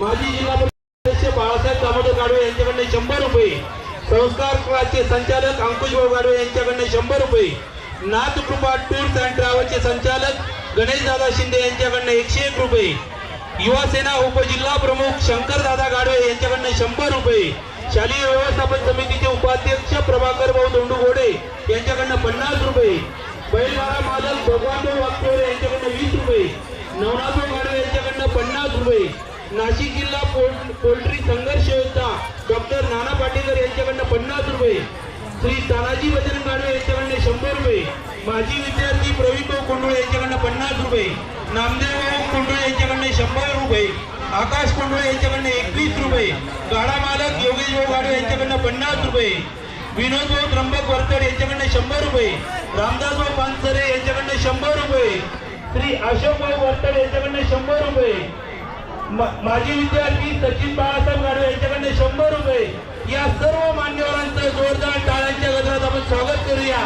माजी जिल्हा परिषद बाळासाहेब दामोदर गाडवे यांच्याकडनं शंभर रुपये. संस्कार क्लासचे संचालक अंकुशभाऊ गाडवे यांच्याकडनं शंभर रुपये. नाथकृपा टूर्स अँड ट्रॅव्हलचे संचालक गणेशदादा शिंदे यांच्याकडनं एकशे एक रुपये. युवासेना उपजिल्हा प्रमुख शंकरदादा गाडवे यांच्याकडनं शंभर रुपये. शालेय व्यवस्थापन समितीचे उपाध्यक्ष प्रभाकर भाऊ दोंडू घोडे यांच्याकडनं पन्नास रुपये. बैलगाडा मालक भगवानभाऊ वागचौरे यांच्याकडनं वीस रुपये. नवनाथभाऊ गाडवे यांच्याकडनं पन्नास रुपये. नाशिक जिल्हा पोल- पोल्ट्री संघर्ष योजना डॉक्टर नाना पाटेकर यांच्याकडनं पन्नास रुपये श्री तानाजी बजरंग गाडवे यांच्याकडनं शंभर रुपये माजी विद्यार्थी प्रवीण भाऊ कोंडोळे यांच्याकडनं पन्नास रुपये नामदेव भाऊ कोंडोळे यांच्याकडनं शंभर रुपये आकाश कोंडोळे यांच्याकडनं एकवीस रुपये गाडा मालक योगेश भाऊ गाडवे यांच्याकडनं पन्नास रुपये विनोद भाऊ त्र्यंबक वरतड यांच्याकडनं शंभर रुपये रामदास भाऊ पानसरे यांच्याकडनं शंभर रुपये श्री अशोक भाऊ वरतड यांच्याकडनं शंभर रुपये माजी विद्यार्थी सचिन बाळासाहेब गाडवे यांच्याकडनं शंभर रुपये या सर्व मान्यवरांचं जोरदार टाळ्यांच्या गजरात आपण स्वागत करूया.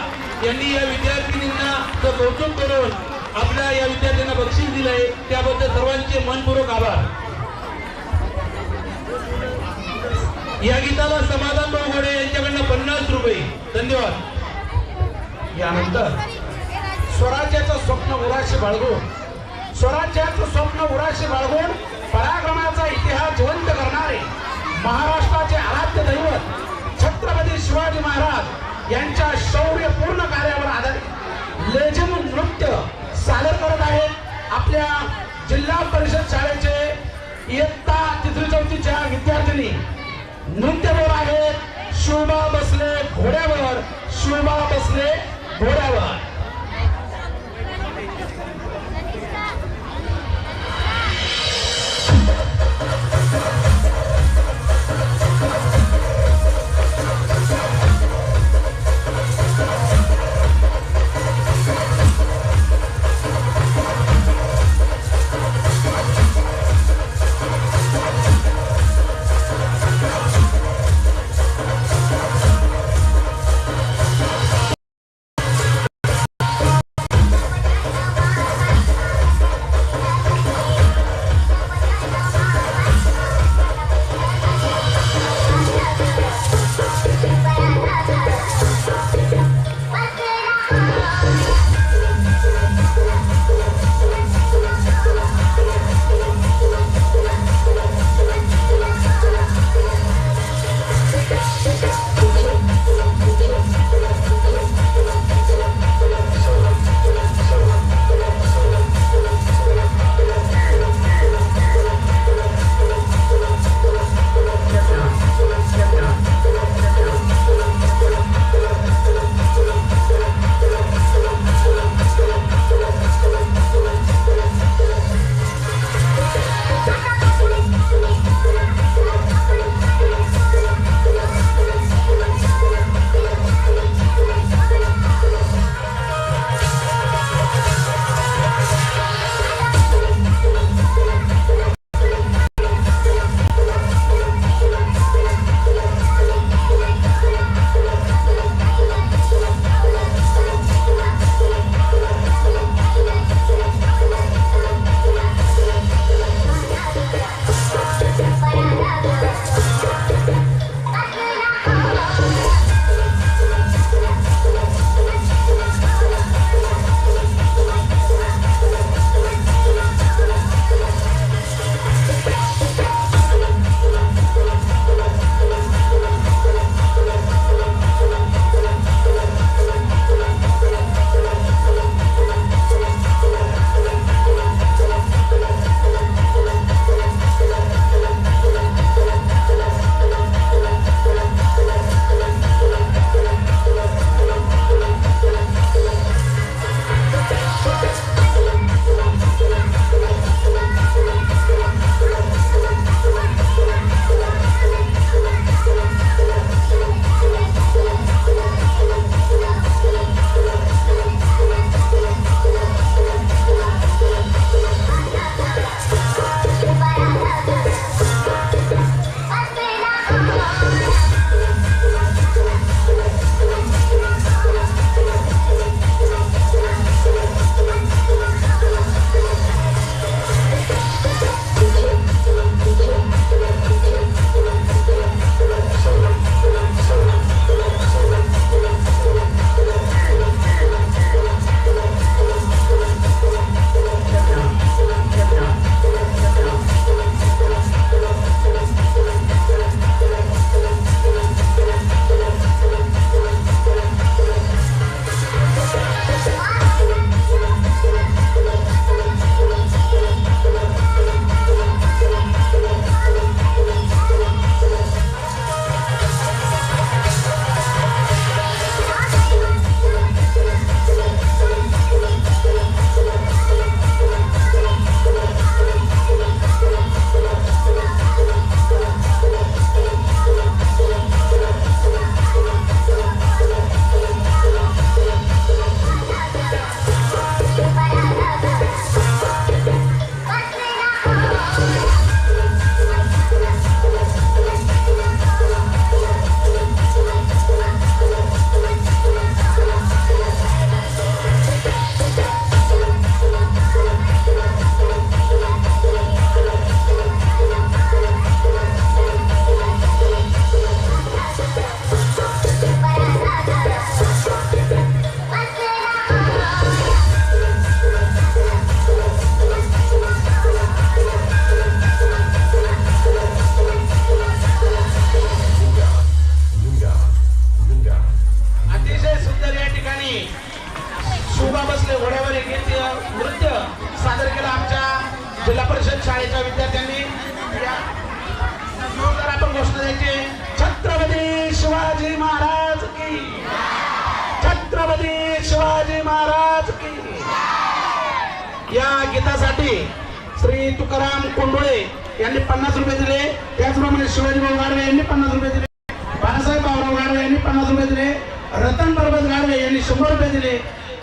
यांनी या विद्यार्थिनींना कौतुक करून आपल्या या विद्यार्थ्यांना बक्षीस दिलंय त्याबद्दल सर्वांचे मनपूर्वक आभार. या गीताला समाधान भाऊ घोडे यांच्याकडनं पन्नास रुपये. धन्यवाद. यानंतर स्वराज्याचं स्वप्न उराशी बाळगून स्वराज्याचं स्वप्न उराशी बाळगून पराक्रमाचा इतिहास जिवंत करणारे महाराष्ट्राचे आराध्य दैवत छत्रपती शिवाजी महाराज यांच्या शौर्यपूर्ण कार्यावर आधारित लेझिम नृत्य सादर करत आहेत आपल्या जिल्हा परिषद शाळेचे इयत्ता तिसरी चौथीच्या विद्यार्थिनी. नृत्यवर आहेत शोभा बसले घोड्यावर. शोभा बसले घोड्यावर.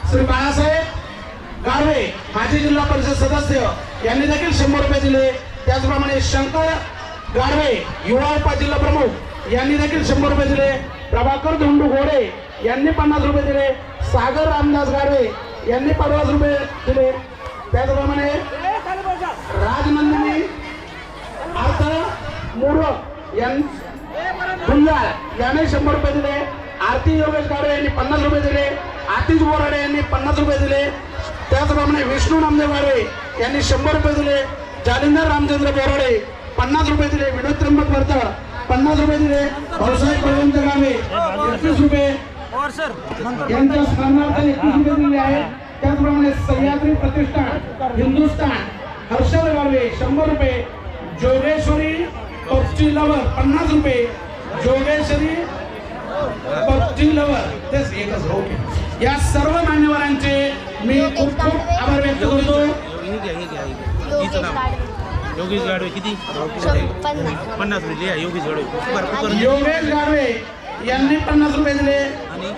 श्री बाळासाहेब गारवे माजी जिल्हा परिषद सदस्य यांनी देखील शंभर रुपये दिले. त्याचप्रमाणे शंकर गारवे युवा उपजिल्हा प्रमुख यांनी देखील शंभर रुपये दिले. प्रभाकर धोंडू घोडे यांनी पन्नास रुपये दिले. सागर रामदास गारवे यांनी पन्नास रुपये दिले. त्याचप्रमाणे राजनंदिनी अर्थ मोरक यांनी याने शंभर रुपये दिले. आरती योगेश गाडवे यांनी पन्नास रुपये दिले आतिश बोराडे यांनी पन्नास रुपये दिले. त्याचप्रमाणे विष्णू नामदेव गाडवे यांनी शंभर रुपये दिले. जालिंदर रामचंद्र बोराडे पन्नास रुपये दिले. विनोद त्र्यंबक वर्ता पन्नास रुपये दिले. भाऊसाहेब बळवंत गावे एकवीस रुपये. यांच्या स्मरणार्थ एकवीस रुपये दिले आहेत. त्याचप्रमाणे सह्याद्री प्रतिष्ठान हिंदुस्थान हर्षद गाडवे शंभर रुपये. जोगेश्वरी पक्षी लवर पन्नास रुपये. जोगेश्वरी पक्षी लवर तेच एकच ओके या सर्व मान्यवरांचे मी खूप खूप आभार व्यक्त करतो. योगेश गाडवे. किती? पन्नास. पन्नास रुपये लिहा योगेश गाडवे. योगेश गाडवे यांनी पन्नास रुपये दिले. आणि?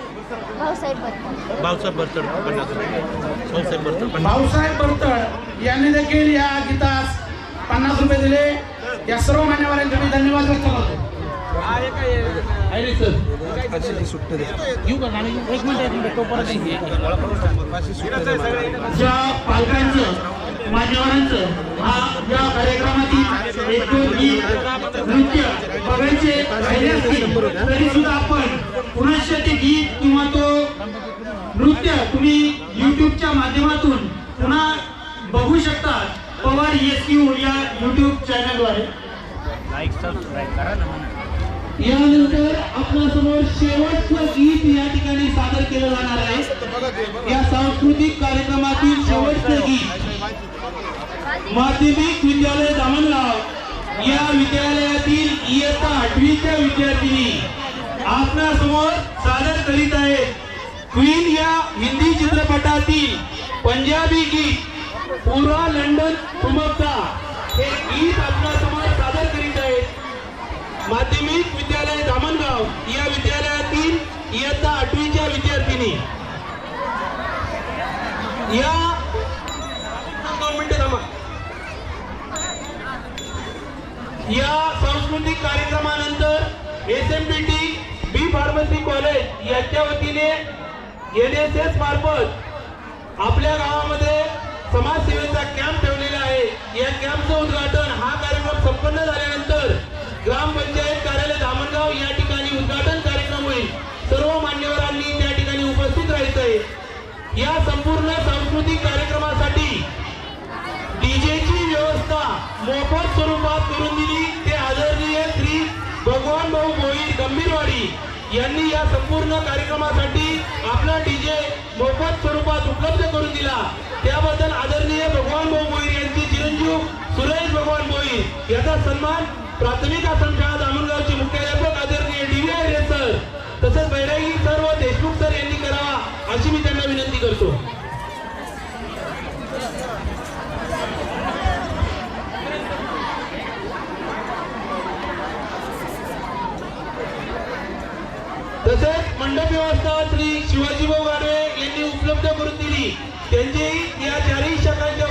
भाऊसाहेब बरतड पन्नास रुपये. भाऊसाहेब बरतड भाऊसाहेब बरतळ यांनी देखील या गीतास पन्नास रुपये दिले. या सर्व मान्यवरांचे मी धन्यवाद व्यक्त करतो. सुट्टे. ज्या पालकांचं मान्यवरांचं हा या कार्यक्रमातील एक दोन गीत नृत्य बघायचे राहिले असतील तरी सुद्धा आपण ते गीत किंवा तो नृत्य तुम्ही युट्यूबच्या माध्यमातून पुन्हा बघू शकता पवार एस यू या युट्यूब चॅनलद्वारे. यानंतर आपल्यासमोर शेवटचं गीत या ठिकाणी सादर केलं जाणार आहे. या सांस्कृतिक कार्यक्रमातील शेवटचं गीत. माध्यमिक विद्यालय दामणगाव या विद्यालयातील इयत्ता आठवीच्या विद्यार्थिनी आपल्यासमोर सादर करीत आहेत. क्वीन या हिंदी चित्रपटातील पंजाबी गीत पुरा लंडन तुमकता हे गीत आपल्यासमोर सादर करीत आहेत. माध्यमिक इयत्ता आठवीच्या विद्यार्थिनी. या दोन मिनिटं थांबा. या सांस्कृतिक कार्यक्रमानंतर S M B T B pharmacy college याच्या वतीने एन एस एस मार्फत आपल्या गावामध्ये समाजसेवेचा कॅम्प ठेवलेला आहे. या कॅम्पचं उद्घाटन हा कार्यक्रम संपन्न झाल्यानंतर ग्रामपंचायत कार्यालय धामणगाव या आहे संपूर्ण सांस्कृतिक कार्यक्रमासाठी डीजेची व्यवस्था मोफत स्वरूपात करून दिली. ते आदरणीय श्री भगवान भाऊ मोहित गंभीरवाडी यांनी या संपूर्ण कार्यक्रमासाठी आपला डीजे मोफत स्वरूपात उपलब्ध करून दिला. त्याबद्दल आदरणीय भगवान भाऊ मोहित यांचे चिरंजीव सुरेश भगवान मोहित याचा सन्मान प्राथमिक आश्रमशाळा दामणगावचे मुख्याध्यापक आदरणीय डी व्ही आय सर तसंच बैरागी सर व देशमुख सर यांनी करावा अशी मी त्यांना विनंती करतो तसेच मंडप व्यवस्था श्री शिवाजीभाऊ गाडवे यांनी उपलब्ध करून दिली. त्यांची या चारही शाखांच्या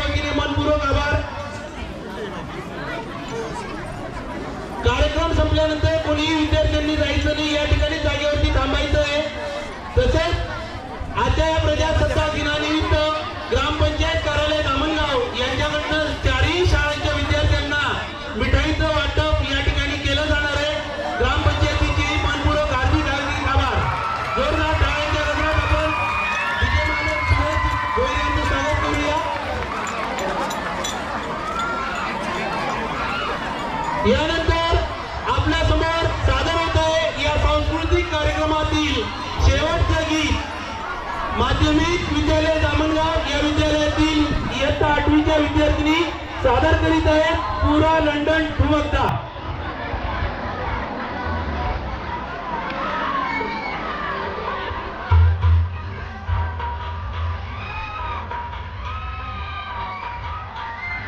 माध्यमिक विद्यालय दामणगाव या विद्यालयातील इयत्ता आठवीच्या विद्यार्थिनी सादर करीत आहेत पुरा लंडन ठुमकता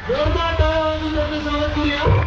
जोरदार करूया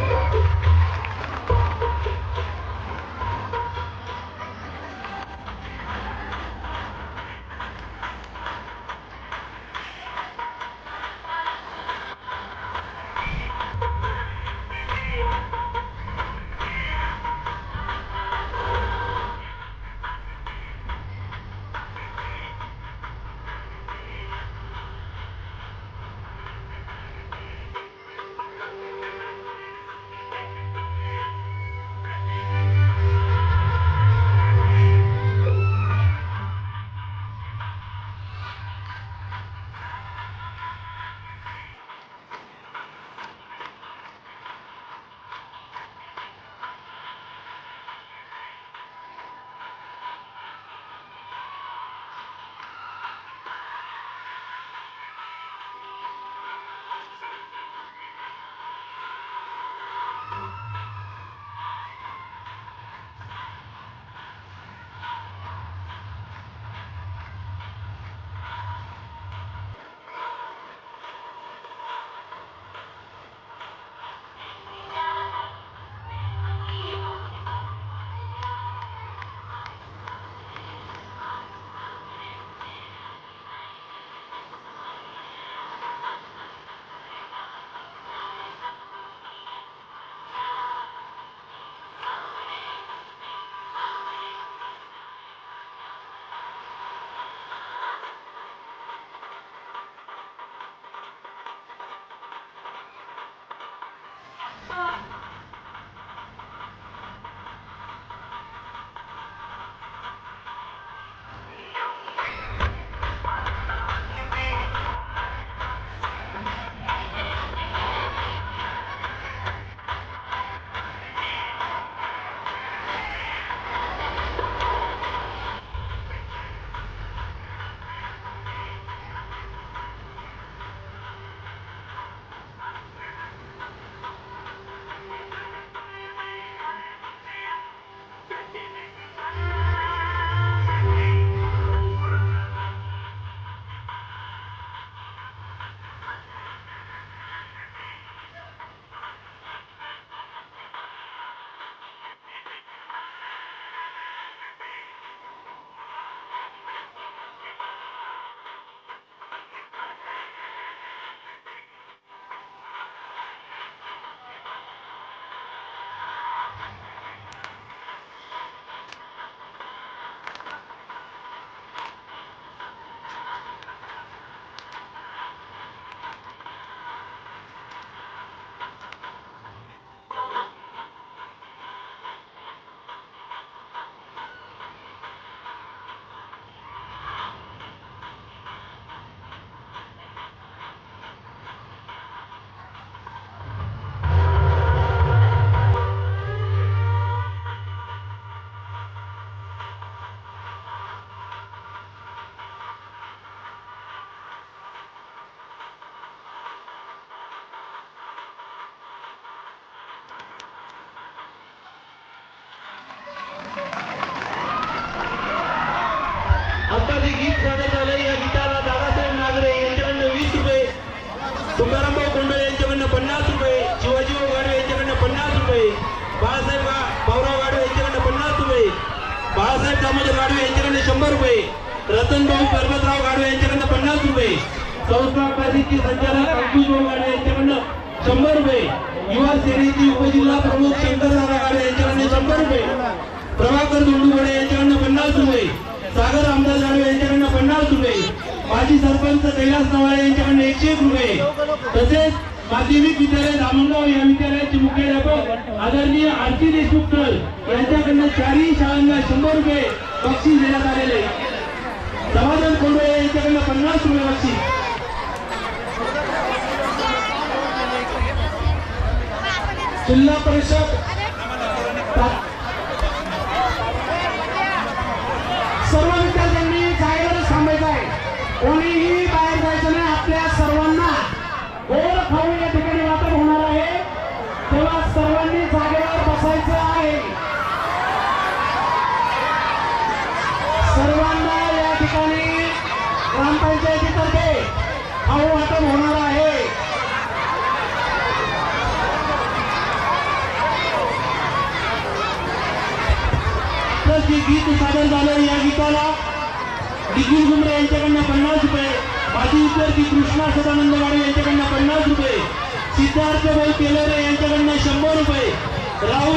रतनभाऊ पर्वतराव गाडवे यांच्याकडनं पन्नास रुपये. संस्था प्राधिकचे संचालक अंकुशभाऊ गाडवे यांच्याकडनं शंभर रुपये. युवा सेनेचे उपजिल्हा प्रमुख शंकरदादा गाडवे यांच्याकडनं शंभर रुपये. प्रभाकर दोंडुगडे यांच्याकडनं पन्नास रुपये. सागर आमदार जाधव यांच्याकडनं पन्नास रुपये. माजी सरपंच कैलास नवाळे यांच्याकडनं एकशे एक रुपये. तसेच माध्यमिक विद्यालय धामणगाव या विद्यालयाचे मुख्याध्यापक आदरणीय आरती देशमुख सर यांच्याकडनं चारही शाळांना शंभर रुपये बक्षीस देण्यात आलेले आहे. समाधान कोंडवे यांच्याकडनं पन्नास रुपये बक्षीस जिल्हा परिषद प्रा- सर्व विद्यार्थ्यांनी जागेवर थांबायचं आहे कोणीही बाहेर जायचं नाही आपल्या सर्वांना गोड खाऊ या ठिकाणी वाटप होणार आहे तेव्हा सर्वांनी जागेवर बसायचं आहे सर्वांना या ठिकाणी ग्रामपंचायतीतर्फे खाऊ वाटप होणार आहे तर जे गीत सादर झालं या गीताला निखिल गुमरे यांच्याकडनं पन्नास रुपये माजी विद्यार्थी कृष्णा सदानंद गाडवे यांच्याकडनं पन्नास रुपये सिद्धार्थ भाऊ केलरे यांच्याकडनं शंभर रुपये राहुल